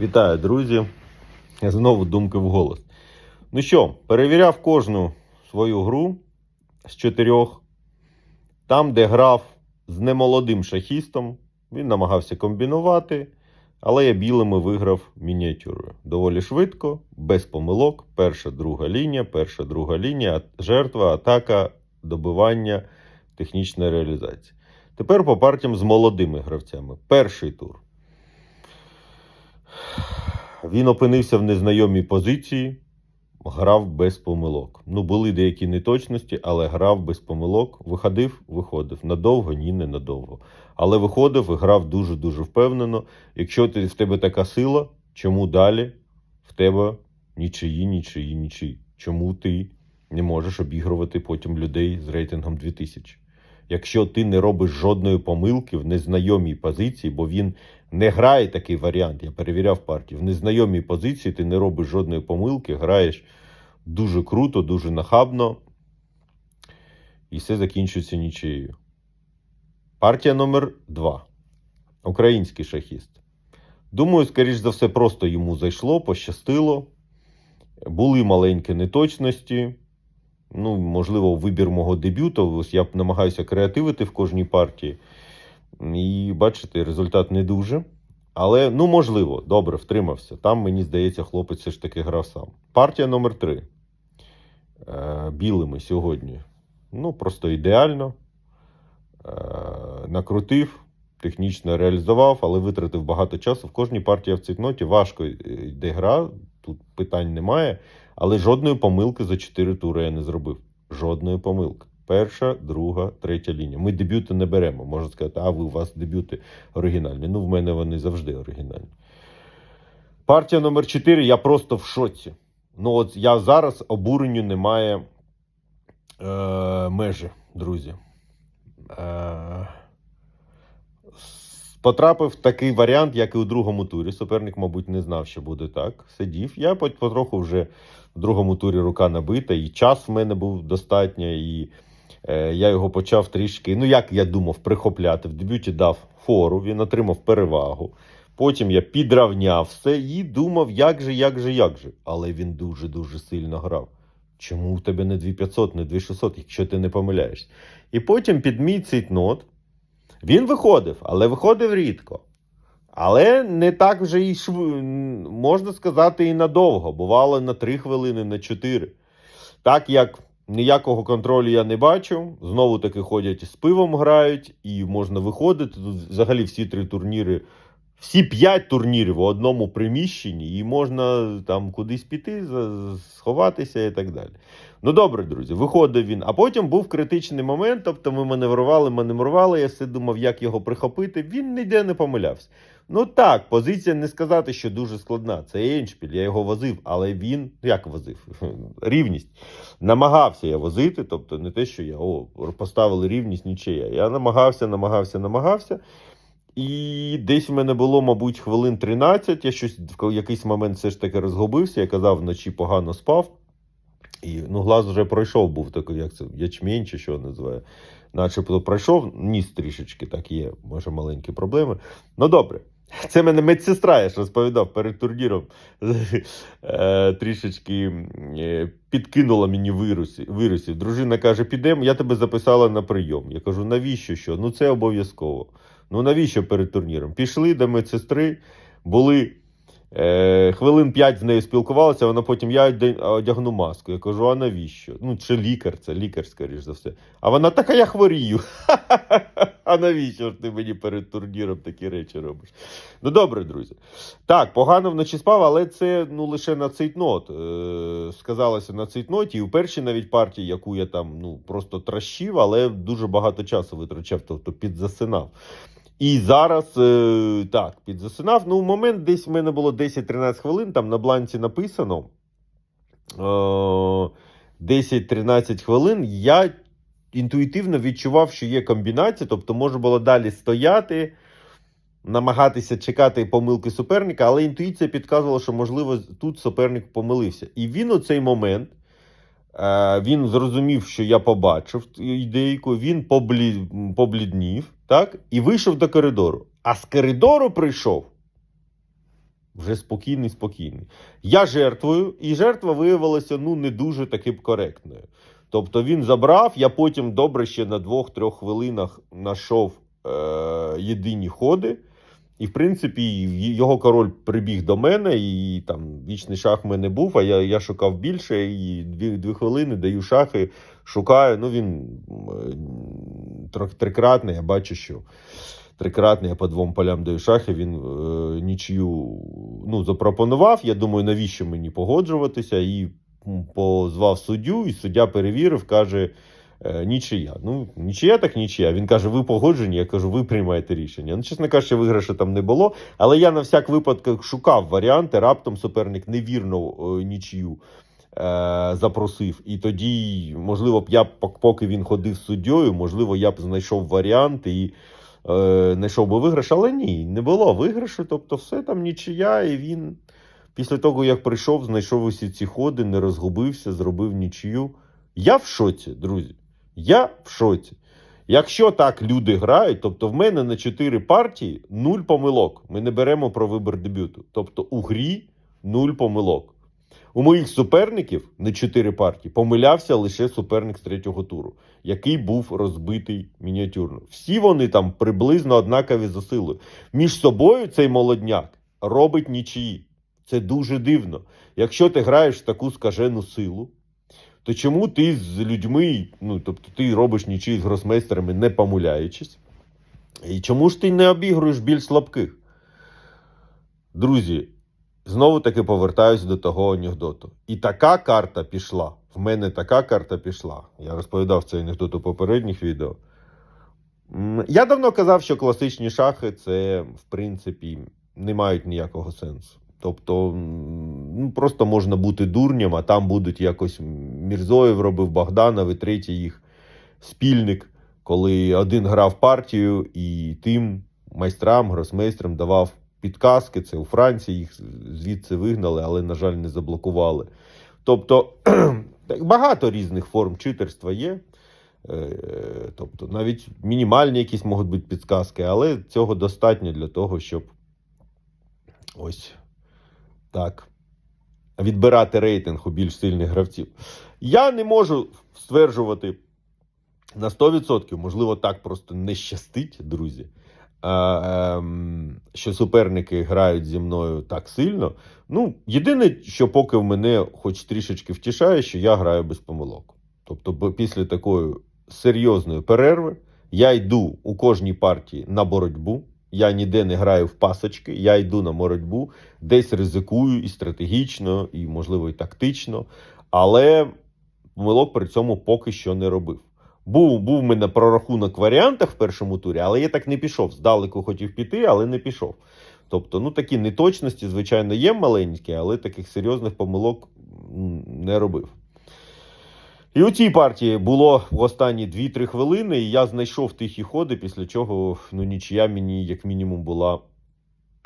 Вітаю, друзі. Знову думки в голос. Ну що, перевіряв кожну свою гру з чотирьох. Там, де грав з немолодим шахістом, він намагався комбінувати, але я білими виграв мініатюрою. Доволі швидко, без помилок. Перша, друга лінія, перша, друга лінія, жертва, атака, добивання, технічна реалізація. Тепер по партіям з молодими гравцями. Перший тур. Він опинився в незнайомій позиції, грав без помилок. Ну, були деякі неточності, але грав без помилок. Виходив, виходив. Надовго, ні, не надовго. Але виходив і грав дуже-дуже впевнено. Якщо ти, в тебе така сила, чому далі в тебе нічиї, нічиї, нічиї? Чому ти не можеш обігрувати потім людей з рейтингом 2000? Якщо ти не робиш жодної помилки в незнайомій позиції, бо він не грає такий варіант, я перевіряв партію. В незнайомій позиції ти не робиш жодної помилки, граєш дуже круто, дуже нахабно, і все закінчується нічиєю. Партія номер 2 Український шахіст. Думаю, скоріш за все, просто йому зайшло, пощастило. Були маленькі неточності. Ну, можливо, вибір мого дебюту. Ось я намагаюся креативити в кожній партії. І бачите, результат не дуже. Але, ну, можливо, добре, втримався. Там, мені здається, хлопець все ж таки грав сам. Партія номер 3 Е, білими сьогодні. Ну, просто ідеально. Е, накрутив, технічно реалізував, але витратив багато часу. В кожній партії в цитноті важко е, йде гра, тут питань немає. Але жодної помилки за 4 тури я не зробив. Жодної помилки. Перша, друга, третя лінія. Ми дебюти не беремо. Можна сказати, а ви у вас дебюти оригінальні. Ну, в мене вони завжди оригінальні. Партія номер 4 я просто в шоці. Ну, от я зараз обуренню немає е, межі, друзі. Е, потрапив такий варіант, як і у другому турі. Суперник, мабуть, не знав, що буде так. Сидів. Я потроху вже в другому турі рука набита, і час в мене був достатньо, і е, я його почав трішки, ну як я думав, прихопляти. В дебюті дав фору, він отримав перевагу. Потім я підравняв все і думав, як же, як же, як же. Але він дуже-дуже сильно грав. Чому в тебе не 2500, не 2600, якщо ти не помиляєшся? І потім під мій цейтнот він виходив, але виходив рідко. Але не так вже і шв... можна сказати, і надовго. Бувало на 3 хвилини, на 4. Так як ніякого контролю я не бачу, знову таки ходять з пивом грають, і можна виходити. Тут взагалі всі три турніри, всі п'ять турнірів у одному приміщенні, і можна там кудись піти, сховатися і так далі. Ну добре, друзі, виходив він. А потім був критичний момент, тобто ми маневрували, маневрували. Я все думав, як його прихопити. Він ніде не помилявся. Ну так, позиція не сказати, що дуже складна. Це Еншпіль, я його возив, але він як возив? Рівність. Намагався я возити, тобто не те, що я о, поставили рівність нічия. Я намагався, намагався, намагався. І десь в мене було, мабуть, хвилин 13. Я щось в якийсь момент все ж таки розгубився. Я казав, вночі погано спав. І ну, глаз вже пройшов, був такий, як це, ячмінь чи що називає. Начебто пройшов, ніс трішечки, так є, може, маленькі проблеми. Ну добре. Це мене медсестра, я ж розповідав перед турніром. е, трішечки е, підкинула мені вірусів. Дружина каже: підемо, я тебе записала на прийом. Я кажу, навіщо що? Ну це обов'язково. Ну навіщо перед турніром? Пішли до медсестри, були хвилин 5 з нею спілкувалися, вона потім я одягну маску. Я кажу, а навіщо? Ну, чи лікар, це лікар, скоріш за все. А вона така, я хворію. А навіщо ж ти мені перед турніром такі речі робиш? Ну добре, друзі. Так, погано вночі спав, але це ну, лише на цейтнот. Е, сказалося на цейтноті. І у першій навіть партії, яку я там ну, просто тращив, але дуже багато часу витрачав, тобто підзасинав. І зараз е, так, підзасинав. Ну, момент десь в мене було 10-13 хвилин, там на бланці написано. Е, 10-13 хвилин. Я інтуїтивно відчував, що є комбінація, тобто можна було далі стояти, намагатися чекати помилки суперника, але інтуїція підказувала, що, можливо, тут суперник помилився. І він у цей момент. Е, Він зрозумів, що я побачив ідейку, він поблі... побліднів, так? І вийшов до коридору. А з коридору прийшов Вже спокійний, спокійний. Я жертвую, і жертва виявилася ну, не дуже таки коректною. Тобто він забрав, я потім добре ще на двох-трьох хвилинах знайшов е, єдині ходи. І, в принципі, його король прибіг до мене, і там вічний шах в мене був, а я, я шукав більше, і дві, дві хвилини даю шахи, шукаю. Ну, він трохи трикратний, я бачу, що трикратний, я по двом полям даю шахи, він е, нічию ну, запропонував. Я думаю, навіщо мені погоджуватися? І позвав суддю, і суддя перевірив, каже. Е, Нічия. Ну, нічия так нічия. Він каже, ви погоджені, я кажу, ви приймаєте рішення. Ну, чесно кажучи, виграшу там не було. Але я на всяк випадок шукав варіанти. Раптом суперник невірно е, нічию е, запросив. І тоді, можливо, б я, поки він ходив суддєю, можливо, я б знайшов варіант і е, знайшов би виграш. Але ні, не було виграшу. Тобто, все там нічия, і він після того, як прийшов, знайшов усі ці ходи, не розгубився, зробив нічию. Я в шоці, друзі. Я в шоці. Якщо так люди грають, тобто в мене на 4 партії нуль помилок. Ми не беремо про вибір дебюту. Тобто у грі нуль помилок. У моїх суперників на 4 партії помилявся лише суперник з третього туру, який був розбитий мініатюрно. Всі вони там приблизно однакові за силою. Між собою цей молодняк робить нічиї. Це дуже дивно. Якщо ти граєш в таку скажену силу, то чому ти з людьми, ну тобто ти робиш нічий з гросмейстерами, не помиляючись? І чому ж ти не обігруєш більш слабких? Друзі, знову таки повертаюся до того анекдоту. І така карта пішла. В мене така карта пішла. Я розповідав цей анекдот у попередніх відео. Я давно казав, що класичні шахи це, в принципі, не мають ніякого сенсу. Тобто, ну, просто можна бути дурнем, а там будуть якось Мірзоєв робив Богданов і третій їх спільник, коли один грав партію і тим майстрам, гросмейстрам давав підказки. Це у Франції їх звідси вигнали, але, на жаль, не заблокували. Тобто багато різних форм читерства є. Е, Тобто навіть мінімальні якісь можуть бути підказки, але цього достатньо для того, щоб ось так відбирати рейтинг у більш сильних гравців. Я не можу стверджувати на 100%, можливо, так просто не щастить, друзі. ем, Що суперники грають зі мною так сильно. Ну, єдине, що поки в мене хоч трішечки втішає, що я граю без помилок. Тобто, після такої серйозної перерви я йду у кожній партії на боротьбу. Я ніде не граю в пасочки, я йду на боротьбу, десь ризикую і стратегічно, і, можливо, і тактично, але помилок при цьому поки що не робив. Був, був мене прорахунок в варіантах в першому турі, але я так не пішов. Здалеку хотів піти, але не пішов. Тобто, ну такі неточності, звичайно, є маленькі, але таких серйозних помилок не робив. І у цій партії було в останні 2-3 хвилини, і я знайшов тихі ходи, після чого ну, нічия мені, як мінімум, була.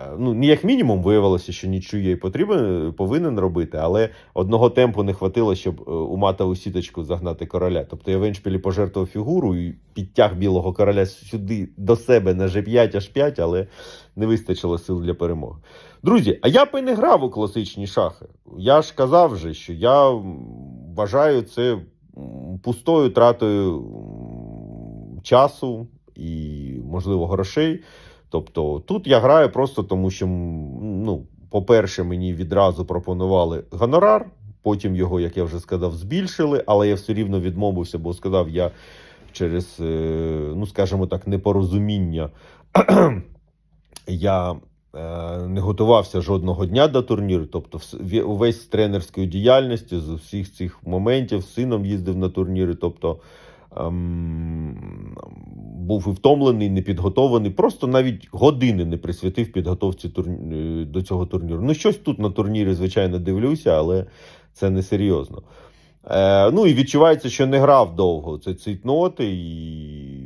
е, Ну, не як мінімум, виявилося, що нічию й потрібен, повинен робити, але одного темпу не хватило, щоб е, у матову сіточку загнати короля. Тобто я в еншпілі пожертвував фігуру і підтяг білого короля сюди до себе на G5 аж 5, але не вистачило сил для перемоги. Друзі, а я б і не грав у класичні шахи. Я ж казав вже, що я вважаю це пустою тратою часу і, можливо, грошей. Тобто тут я граю просто тому, що, ну, по-перше, мені відразу пропонували гонорар, потім його, як я вже сказав, збільшили, але я все рівно відмовився, бо сказав, я через, е, ну скажімо так, непорозуміння я не готувався жодного дня до турніру. Тобто, увесь з тренерською діяльністю, з усіх цих моментів, з сином їздив на турніри. Тобто ем, був і втомлений, не підготований. Просто навіть години не присвятив підготовці турні... е, до цього турніру. Ну, щось тут на турнірі, звичайно, дивлюся, але це не серйозно. Е, ну і відчувається, що не грав довго. Це цитноти, і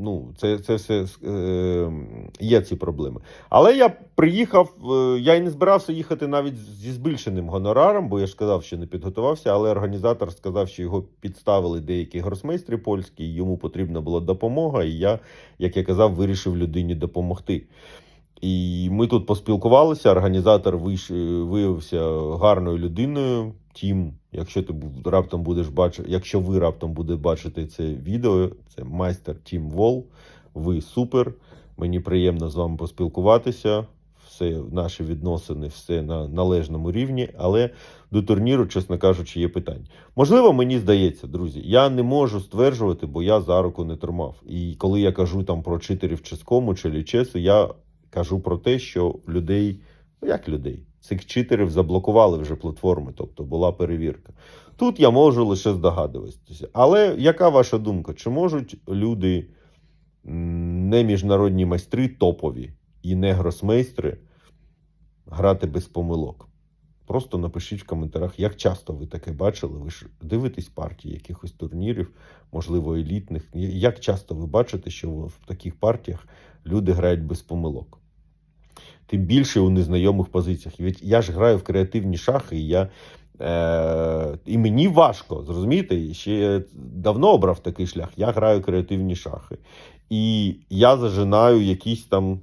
ну, це, це все е, є ці проблеми. Але я приїхав, е, я й не збирався їхати навіть зі збільшеним гонораром, бо я ж сказав, що не підготувався, але організатор сказав, що його підставили деякі гросмейстри польські, і йому потрібна була допомога. І я, як я казав, вирішив людині допомогти. І ми тут поспілкувалися. Організатор виш... виявився гарною людиною. Тім, якщо ти раптом будеш бачити, якщо ви раптом будете бачити це відео, це майстер Тім Вол. Ви супер. Мені приємно з вами поспілкуватися. Все, наші відносини, все на належному рівні, але до турніру, чесно кажучи, є питання. Можливо, мені здається, друзі, я не можу стверджувати, бо я за руку не тримав. І коли я кажу там про читерів ческому чи лічесу, я кажу про те, що людей, ну як людей, цих читерів заблокували вже платформи, тобто була перевірка. Тут я можу лише здогадуватися. Але яка ваша думка? Чи можуть люди, не міжнародні майстри, топові і не гросмейстри грати без помилок? Просто напишіть в коментарях, як часто ви таке бачили. Ви ж дивитесь партії якихось турнірів, можливо, елітних. Як часто ви бачите, що в таких партіях люди грають без помилок? Тим більше у незнайомих позиціях. Я ж граю в креативні шахи, і я. Е, і мені важко, зрозумієте? Ще давно обрав такий шлях. Я граю креативні шахи. І я зажинаю якісь там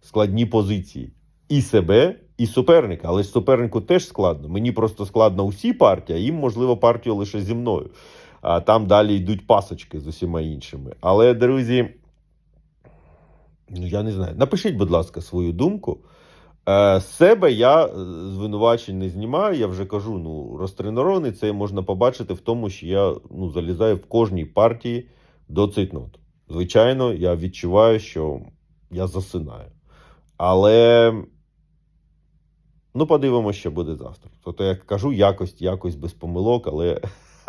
складні позиції. І себе, і суперника. Але ж супернику теж складно. Мені просто складно усі партії, а їм, можливо, партію лише зі мною. А там далі йдуть пасочки з усіма іншими. Але, друзі, ну я не знаю. Напишіть, будь ласка, свою думку. Е, з себе я е, звинувачень не знімаю. Я вже кажу, ну, розтренований, це можна побачити в тому, що я ну, залізаю в кожній партії до цейтноту. Звичайно, я відчуваю, що я засинаю. Але ну, подивимося, що буде завтра. Тобто, як кажу, якость, якось без помилок, але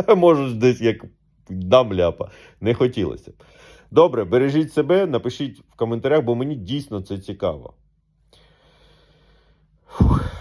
можу десь як дам ляпа. Не хотілося б. Добре, бережіть себе, напишіть в коментарях, бо мені дійсно це цікаво. Фух.